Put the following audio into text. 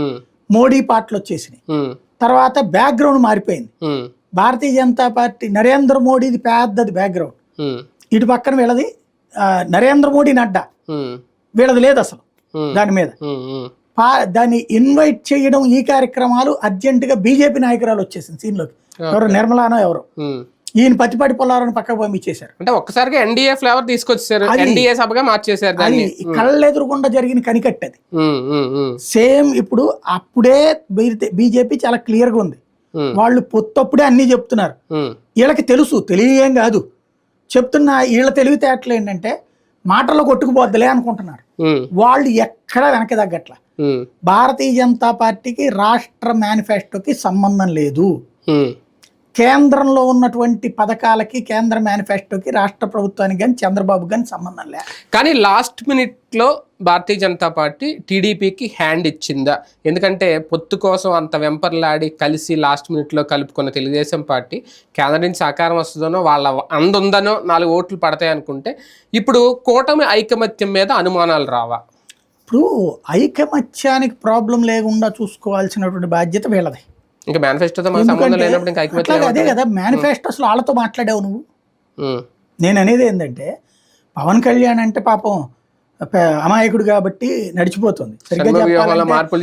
ఉమ్, మోడీ పాటలు వచ్చేసినాయి. ఉమ్, తర్వాత బ్యాక్గ్రౌండ్ మారిపోయింది. ఉమ్, భారతీయ జనతా పార్టీ నరేంద్ర మోడీది పెద్దది బ్యాక్గ్రౌండ్. ఇటు పక్కన వీళ్ళది నరేంద్ర మోడీ నడ్డా. వీళ్ళది లేదు అసలు. దాని మీద. దాన్ని ఇన్వైట్ చేయడం ఈ కార్యక్రమాలు అర్జెంటుగా బీజేపీ నాయకురాలు వచ్చేసింది సీన్లోకి ఎవరు? నిర్మలానో ఎవరు. ఈయన పతిపాటి పొలాలను పక్కకు పంపించేశారు. అంటే ఒక్కసారిగా ఎన్డీఏ ఫ్లేవర్ తీసుకొచ్చేసారు ఎన్డీఏ సభగా మార్చేశారు అది దాన్ని. కళ్ళెదురుగుండా జరిగిన కనికట్టది సేమ్ ఇప్పుడు అప్పుడే బీజేపీ చాలా క్లియర్గా ఉంది. ఉమ్, వాళ్ళు పొత్తప్పుడే అన్నీ చెప్తున్నారు. వీళ్ళకి తెలుసు తెలియేం కాదు. చెప్తున్న వీళ్ళ తెలివితేటలు ఏంటంటే మాటల్లో కొట్టుకుపోద్దులే అనుకుంటున్నారు. వాళ్ళు ఎక్కడా వెనక్కి తగ్గట్ల. భారతీయ జనతా పార్టీకి రాష్ట్ర మేనిఫెస్టోకి సంబంధం లేదు. కేంద్రంలో ఉన్నటువంటి పథకాలకి కేంద్ర మేనిఫెస్టోకి రాష్ట్ర ప్రభుత్వానికి కానీ చంద్రబాబు కానీ సంబంధం లేదు కానీ లాస్ట్ మినిట్లో భారతీయ జనతా పార్టీ టీడీపీకి హ్యాండ్ ఇచ్చిందా? ఎందుకంటే పొత్తు కోసం అంత వెంపర్లాడి కలిసి లాస్ట్ మినిట్లో కలుపుకున్న తెలుగుదేశం పార్టీ కేంద్రం నుంచి సహకారం వస్తుందనో వాళ్ళ అందుందనో నాలుగు ఓట్లు పడతాయి అనుకుంటే ఇప్పుడు కూటమి ఐకమత్యం మీద అనుమానాలు రావా? ఇప్పుడు ఐకమత్యానికి ప్రాబ్లం లేకుండా చూసుకోవాల్సినటువంటి బాధ్యత వీళ్ళది. ఇంకా మేనిఫెస్టోతో మనకు సంబంధం లేనప్పుడు ఇంకా అట్లాగే అదే? కదా మేనిఫెస్టో అసలు వాళ్ళతో మాట్లాడావు నువ్వు. నేను అనేది ఏంటంటే పవన్ కళ్యాణ్ అంటే పాపం అమాయకుడు కాబట్టి నడిచిపోతుంది. సరిగ్గా మార్పులు